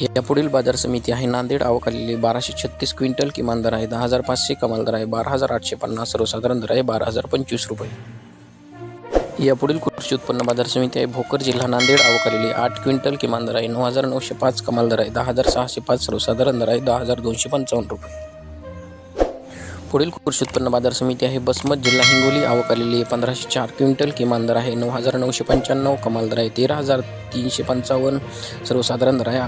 यापुढील बाजार समिती आहे. नांदेड आवक आलेली बाराशे छत्तीस क्विंटल किमान दर आहे. दहा हजार पाचशे कमाल दर आहे. बारा हजार आठशे पन्नास सर्वसाधारण दर आहे. बारा हजार पंचवीस रुपये. यापुढील कृषी उत्पन्न बाजार समिती आहे. भोकर जिल्हा नांदेड आवक आलेली आठ क्विंटल किमान दर आहे. नऊ हजार नऊशे पाच कमाल दर आहे. दहा हजार सहाशे पाच सर्वसाधारण दर आहे. दहा हजार दोनशे पंचावन्न रुपये. पुढील कृषी उत्पन्न बाजार समिती आहे. बसमत जिल्हा हिंगोली आवक आलेली आहे पंधराशे चार क्विंटल किमान दर आहे. नऊ हजार नऊशे पंच्याण्णव कमाल दर आहे. तेरा हजार तीनशे पंचावन्न सर्वसाधारण दर आहे.